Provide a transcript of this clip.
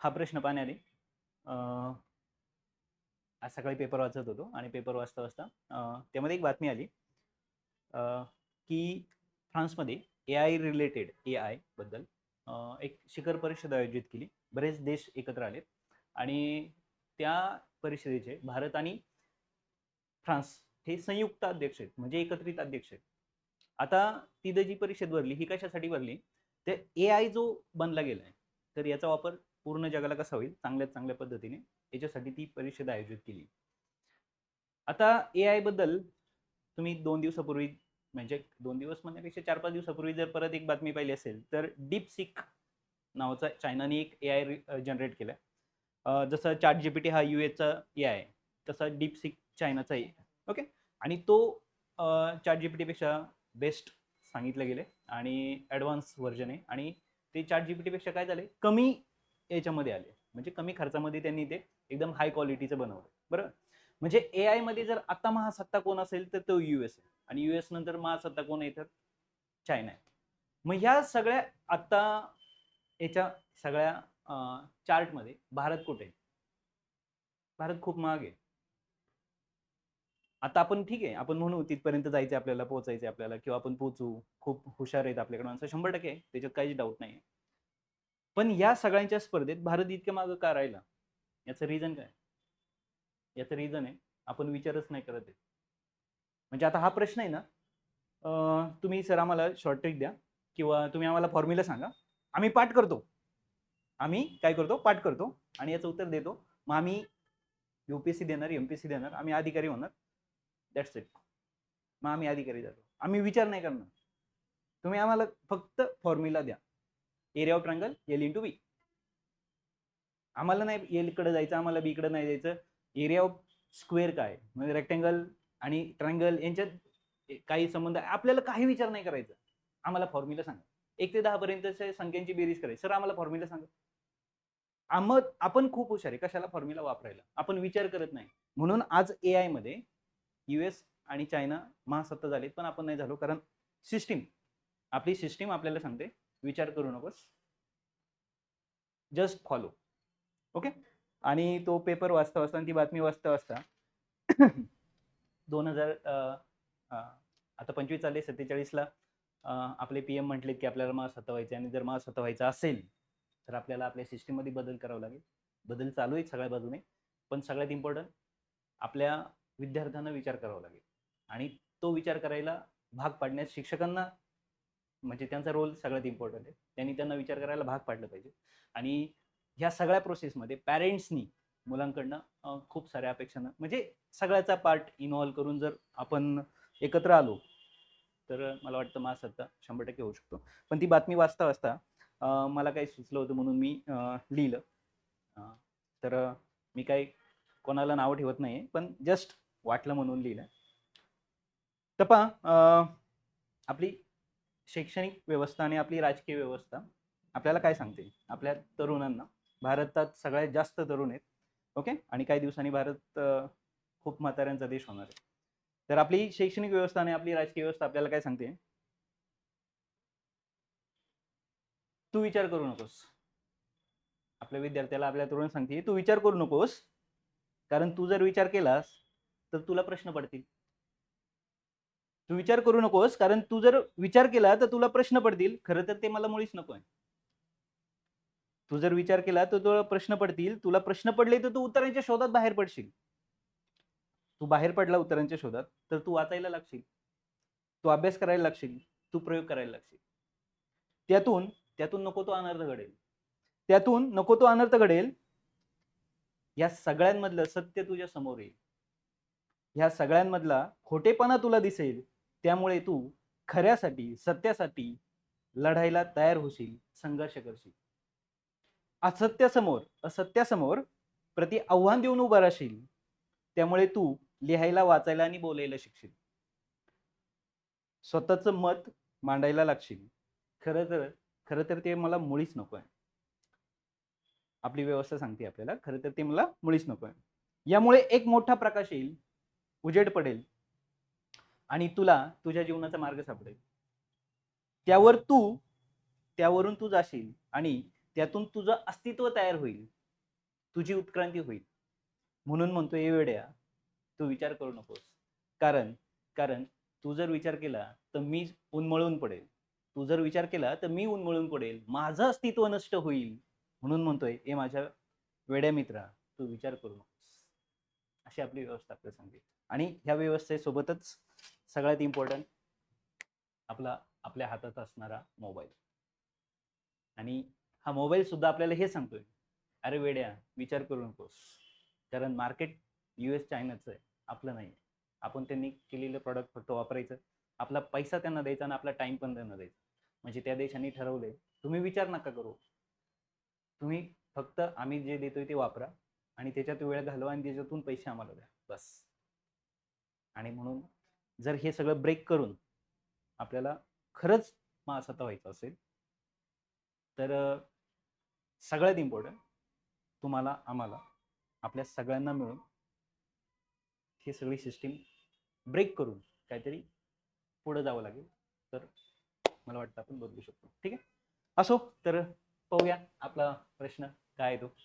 हा प्रश्न पाहण्याने आज सकाळी पेपर वाचत होतो आणि पेपर वाचता वाचता त्यामध्ये एक बातमी आली की फ्रान्समध्ये ए आय रिलेटेड ए आयबद्दल एक शिखर परिषद आयोजित केली. बरेच देश एकत्र आले आणि त्या परिषदेचे भारत आणि फ्रान्स हे संयुक्त अध्यक्ष आहेत म्हणजे एकत्रित अध्यक्ष आहेत. आता तिथं जी परिषद भरली ही कशासाठी भरली? ते ए आय जो बनला गेला आहे तर याचा वापर पूर्ण जगाला कसा होईल? चांगल्यात चांगल्या पद्धतीने याच्यासाठी ती परिषद आयोजित केली. आता ए आयबद्दल तुम्ही दोन दिवसापूर्वी म्हणजे दोन दिवस म्हणण्यापेक्षा चार पाच दिवसापूर्वी जर परत एक बातमी पाहिली असेल तर डीप सिक नावाचा चायनाने एक ए आय जनरेट केला जसं चार्ट जीपीटी हा यू एचा ए आय तसा डीप सिक चायनाचा ए ओके? आणि तो चार्ट जीपीटीपेक्षा बेस्ट सांगितलं गेलं आणि ॲडव्हान्स व्हर्जन आहे. आणि ते चार्ट जीपीटीपेक्षा काय झाले कमी याच्यामध्ये आले. म्हणजे कमी खर्चामध्ये त्यांनी ते एकदम हाय क्वालिटीचं बनवलं. बरं? म्हणजे ए आयमध्ये जर आता महासत्ता कोण असेल तर तो यू एस आहे. आणि यू एस नंतर महासत्ता कोण आहे तर चायना आहे. मग ह्या सगळ्या आत्ता याच्या सगळ्या चार्टमध्ये भारत कुठे आहे? भारत खूप महाग आहे. आता आपण ठीक आहे. आपण म्हणू तिथपर्यंत जायचं आपल्याला पोहोचायचं आपल्याला किंवा आपण पोहोचू. खूप हुशार आहेत आपल्याकडे माणसं. शंभर टक्के आहे. त्याच्यात काहीच डाऊट नाही पण या सगळ्यांच्या स्पर्धेत भारत इतक्या मागं का राहिला? याचं रिझन काय? याचं रिझन आहे आपण विचारच नाही करत आहे. म्हणजे आता हा प्रश्न आहे ना तुम्ही सर आम्हाला शॉर्ट ट्रिक द्या किंवा तुम्ही आम्हाला फॉर्म्युला सांगा. आम्ही पाठ करतो. आम्ही काय करतो? पाठ करतो आणि याचं उत्तर देतो. मग आम्ही यू पी एस सी देणार एम पी एस सी देणार आम्ही अधिकारी होणार. दॅट्स इट मग आम्ही अधिकारी जातो. आम्ही विचार नाही करणार. तुम्ही आम्हाला फक्त फॉर्म्युला द्या. Area of triangle L into B आम्हाला नाही एलकडे जायचं आम्हाला बीकडे नाही जायचं. एरिया ऑफ स्क्वेअर काय? म्हणजे रेक्टँगल आणि ट्रँगल यांच्यात काही संबंध आहे. आपल्याला काही विचार नाही करायचा. आम्हाला फॉर्म्युला सांगा. एक ते दहापर्यंत संख्यांची बेरीज करायची. सर आम्हाला फॉर्म्युला सांगा. आम आपण खूप हुशार आहे. कशाला फॉर्म्युला वापरायला? आपण विचार करत नाही. म्हणून आज ए आयमध्ये यू एस आणि चायना महासत्ता झालेत पण आपण नाही झालो. कारण सिस्टीम आपली सिस्टीम आपल्याला सांगते. विचार करू नकोस. जस्ट फॉलो ओके आणि तो पेपर वाचता वाचता आणि ती बातमी वाचता वाचता दोन हजार आता पंचवीस चालले सत्तेचाळीसला आपले पी एम म्हटले की आपल्याला मास व्हायचे आणि जर मास व्हायचं असेल तर आपल्याला आपल्या सिस्टीममध्ये बदल करावा लागेल. बदल चालू आहेत सगळ्या बाजूने पण सगळ्यात इम्पॉर्टंट आपल्या विद्यार्थ्यांना विचार करावा लागेल. आणि तो विचार करायला भाग पाडण्यास शिक्षकांना म्हणजे त्यांचा रोल सगळ्यात इम्पॉर्टंट आहे. त्यांनी त्यांना विचार करायला भाग पाडलं पाहिजे. आणि ह्या सगळ्या प्रोसेसमध्ये पॅरेंट्सनी मुलांकडनं खूप साऱ्या अपेक्षांना म्हणजे सगळ्याचा पार्ट इन्व्हॉल्व करून जर आपण एकत्र आलो तर मला वाटतं महासत्ता शंभर टक्के होऊ शकतो. पण ती बातमी वाचता वाचता मला काही सुचलं होतं म्हणून मी लिहिलं. तर मी काही कोणाला नावं ठेवत नाही पण जस्ट वाटलं म्हणून लिहिलं तपा पहा आपली शैक्षणिक व्यवस्था आणि आपली राजकीय व्यवस्था आपल्याला काय सांगते? आपल्या तरुणांना भारतात सगळ्यात जास्त तरुण आहेत ओके? आणि काही दिवसांनी भारत खूप म्हाताऱ्यांचा देश होणार आहे. तर आपली शैक्षणिक व्यवस्था आणि आपली राजकीय व्यवस्था आपल्याला काय सांगते? तू विचार करू नकोस. आपल्या विद्यार्थ्याला आपल्या तरुण सांगते तू विचार करू नकोस. कारण तू जर विचार केलास तर तुला प्रश्न पडतील. तू विचार करू नकोस कारण तू जर विचार केला तर तुला प्रश्न पडतील. खरं तर ते मला मुळीच नको आहे. तू जर विचार केला तर तुला प्रश्न पडतील. तुला प्रश्न पडले तर तू उत्तरांच्या शोधात बाहेर पडशील. तू बाहेर पडला उत्तरांच्या शोधात तर तू वाचायला लागशील. तू अभ्यास करायला लागशील. तू प्रयोग करायला लागशील. त्यातून त्यातून नको तो अनर्थ घडेल. त्यातून नको तो अनर्थ घडेल. या सगळ्यांमधलं सत्य तुझ्या समोर येईल. ह्या सगळ्यांमधला खोटेपणा तुला दिसेल. त्यामुळे तू खऱ्यासाठी सत्यासाठी लढायला तयार होशील संघर्ष करशील. असत्यासमोर असत्यासमोर प्रति आव्हान देऊन उभा राहशील. त्यामुळे तू लिहायला वाचायला आणि बोलायला शिकशील. स्वतःचं मत मांडायला लागशील. खरं तर खरं तर ते मला मुळीच नको आहे. आपली व्यवस्था सांगते आपल्याला खरं तर ते मला मुळीच नको आहे. यामुळे एक मोठा प्रकाश येईल. उजेड पडेल. आणि तुला तुझ्या जीवनाचा मार्ग सापडेल. त्यावर तू त्यावरून तू जाशील आणि त्यातून तुझं अस्तित्व तयार होईल. तुझी उत्क्रांती होईल. म्हणून म्हणतो ए वेड्या तू विचार करू नकोस. कारण कारण तू जर विचार केला तर मी उन्मळून पडेल. तू जर विचार केला तर मी उन्मळून पडेल. माझं अस्तित्व नष्ट होईल. म्हणून म्हणतोय ए माझ्या वेड्या मित्रा तू विचार करू नको. अशी आपली व्यवस्था आपल्याला सांगते आणि ह्या व्यवस्थेसोबतच सगळ्यात इम्पॉर्टंट आपला आपल्या हातात असणारा मोबाईल आणि हा मोबाईल सुद्धा आपल्याला हे सांगतोय. अरे वेड्या विचार करू नकोस. कारण मार्केट यू एस चायनाचं आहे. आपलं नाही. आपण त्यांनी केलेलं प्रॉडक्ट फक्त वापरायचं. आपला पैसा त्यांना द्यायचा आणि आपला टाइम पण त्यांना द्यायचा. म्हणजे त्या देशांनी ठरवलंय. तुम्ही विचार नका करू. तुम्ही फक्त आम्ही जे देतोय ते वापरा. आणि त्याच्यात वेळ घालवा आणि त्याच्यातून पैसे आम्हाला द्या. बस. आणि म्हणून जर हे सगळं ब्रेक करून आपल्याला खरंच मासाता व्हायचं असेल तर सगळ्यात इम्पॉर्टंट तुम्हाला आम्हाला आपल्या सगळ्यांना मिळून ही सगळी सिस्टीम ब्रेक करून काहीतरी पुढं जावं लागेल. तर मला वाटतं आपण बदलू शकतो. ठीक आहे? असो तर पाहूया आपला प्रश्न काय आहे तो.